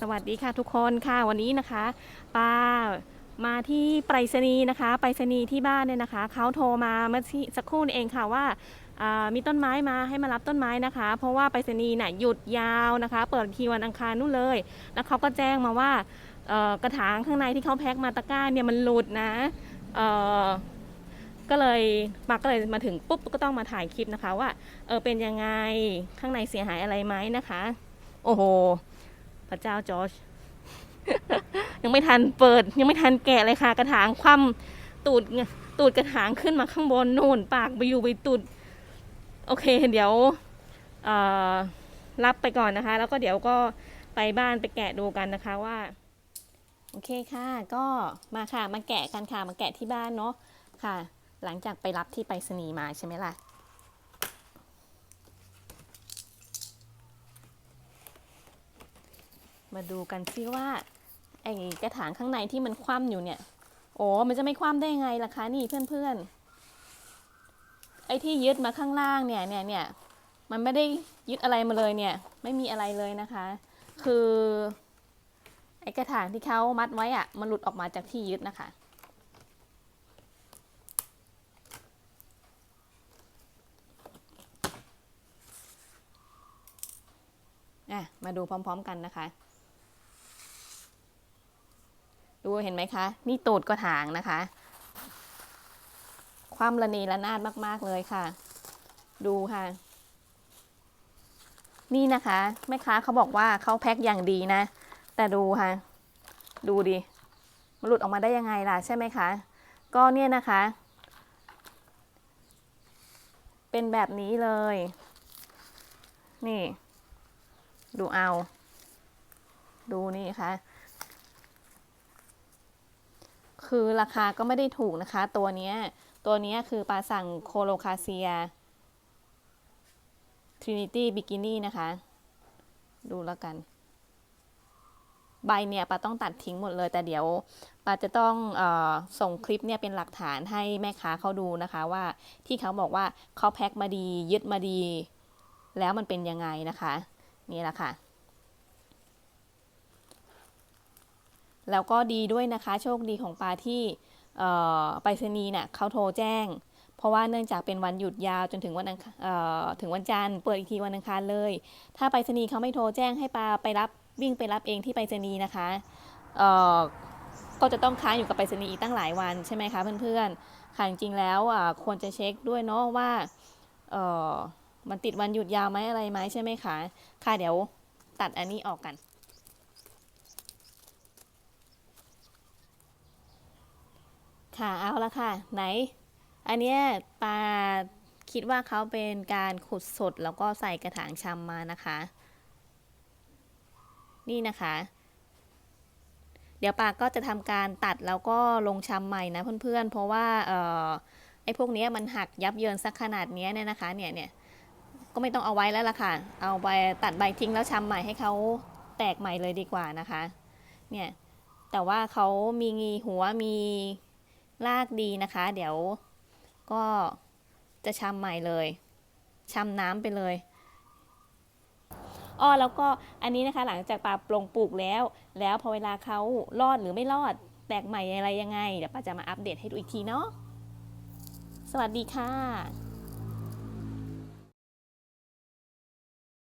สวัสดีค่ะทุกคนค่ะวันนี้นะคะป้ามาที่ไปรษณีย์นะคะ ไปรษณีย์ที่บ้านเนี่ยนะคะเขาโทรมาเมื่อสักครู่นี้เองค่ะว่ามีต้นไม้มาให้มารับต้นไม้นะคะ เพราะว่าไปรษณีย์น่ะหยุดยาวนะคะ เปิดทีวันอังคารนู่นเลย แล้วเขาก็แจ้งมาว่ากระถางข้างในที่เขาแพ็คมาตะกร้าเนี่ยมันหลุดนะก็เลยปาก็เลยมาถึงปุ๊บก็ต้องมาถ่ายคลิปนะคะว่าเออเป็นยังไงข้างในเสียหายอะไรไหมนะคะ โอ้โห พระเจ้าจอร์จยังไม่ทันเปิด ยังไม่ทันแกะเลยค่ะ กระถางคว่ำตูดไงตูดกระถางขึ้นมาข้างบนนู่นปากไปอยู่ไปตูดโอเค เดี๋ยวรับไปก่อนนะคะ แล้วก็เดี๋ยวก็ไปบ้านไปแกะดูกันนะคะว่า โอเคค่ะ ก็มาค่ะมาแกะกันค่ะมาแกะที่บ้านเนาะค่ะ หลังจากไปรับที่ไปรษณีย์มาใช่ไหมล่ะ มาดูกันซิว่าไอ้กระถางข้างในที่มันคว่ำอยู่เนี่ย โอ้มันจะไม่คว่ำได้ไงล่ะคะนี่เพื่อนๆ ไอ้ที่ยึดมาข้างล่างเนี่ยเนี่ยเนี่ยมันไม่ได้ยึดอะไรมาเลยเนี่ย ไม่มีอะไรเลยนะคะ คือไอ้กระถางที่เขามัดไว้อะมันหลุดออกมาจากที่ยึดนะคะอะมาดูพร้อม ๆ กันนะคะ ดูเห็นไหมคะ นี่ตูดกระถางนะคะ ความระเนระนาดมาก ๆ เลยค่ะ ดูค่ะ นี่นะคะแม่ค้าเขาบอกว่าเขาแพ็คอย่างดีนะ แต่ดูค่ะ ดูดิมันหลุดออกมาได้ยังไงล่ะใช่ไหมคะ ก็เนี่ยนะคะ เป็นแบบนี้เลย นี่ ดูเอา ดูนี่ค่ะ คือราคาก็ไม่ได้ถูกนะคะ ตัวเนี้ยตัวเนี้ยคือปลาสั่งโคโลคาเซีย Trinity Bikini นะคะ ดูแล้วกัน ใบเนี่ยปาต้องตัดทิ้งหมดเลย แต่เดี๋ยวปาจะต้องออส่งคลิปเนี่ยเป็นหลักฐานให้แม่ค้าเขาดูนะคะว่าที่เขาบอกว่าเขาแพ็คมาดี ยึดมาดี แล้วมันเป็นยังไงนะคะ นี่แหละค่ะ แล้วก็ดีด้วยนะคะโชคดีของปาที่ไปรษณีย์เนี่ยเขาโทรแจ้ง เพราะว่าเนื่องจากเป็นวันหยุดยาวจนถึงวันถึงวันจันทร์เปิดอีกทีวันอังคารเลย ถ้าไปรษณีย์เขาไม่โทรแจ้งให้ปาไปรับวิ่งไปรับเองที่ไปรษณีย์นะคะก็จะต้องค้างอยู่กับไปรษณีย์อีกตั้งหลายวันใช่ไหมคะเพื่อนๆค่ะจริงๆแล้วควรจะเช็คด้วยเนาะว่ามันติดวันหยุดยาวไหมอะไรไหมใช่ไหมคะ ค่ะเดี๋ยวตัดอันนี้ออกกัน ค่ะเอาละค่ะ ไหน อันเนี้ยปาคิดว่าเขาเป็นการขุดสดแล้วก็ใส่กระถางชำมานะคะ นี่นะคะ เดี๋ยวปาก็จะทำการตัดแล้วก็ลงชำใหม่นะเพื่อนๆ เพราะว่าเออไอ้พวกเนี้ยมันหักยับเยินสักขนาดเนี้ยเนี่ยนะคะเนี่ยเนี่ยก็ไม่ต้องเอาไว้แล้วล่ะค่ะ เอาใบตัดใบทิ้งแล้วชำใหม่ให้เขาแตกใหม่เลยดีกว่านะคะ เนี่ย แต่ว่าเขามีงีหัวมี ลากดีนะคะ เดี๋ยวก็จะชำใหม่เลยชำน้ำไปเลยอ้อแล้วก็อันนี้นะคะหลังจากปลาปลงปลูกแล้ว แล้วพอเวลาเขารอดหรือไม่รอดแตกใหม่อะไรยังไง เดี๋ยวป้าจะมาอัปเดตให้ดูอีกทีเนาะสวัสดีค่ะ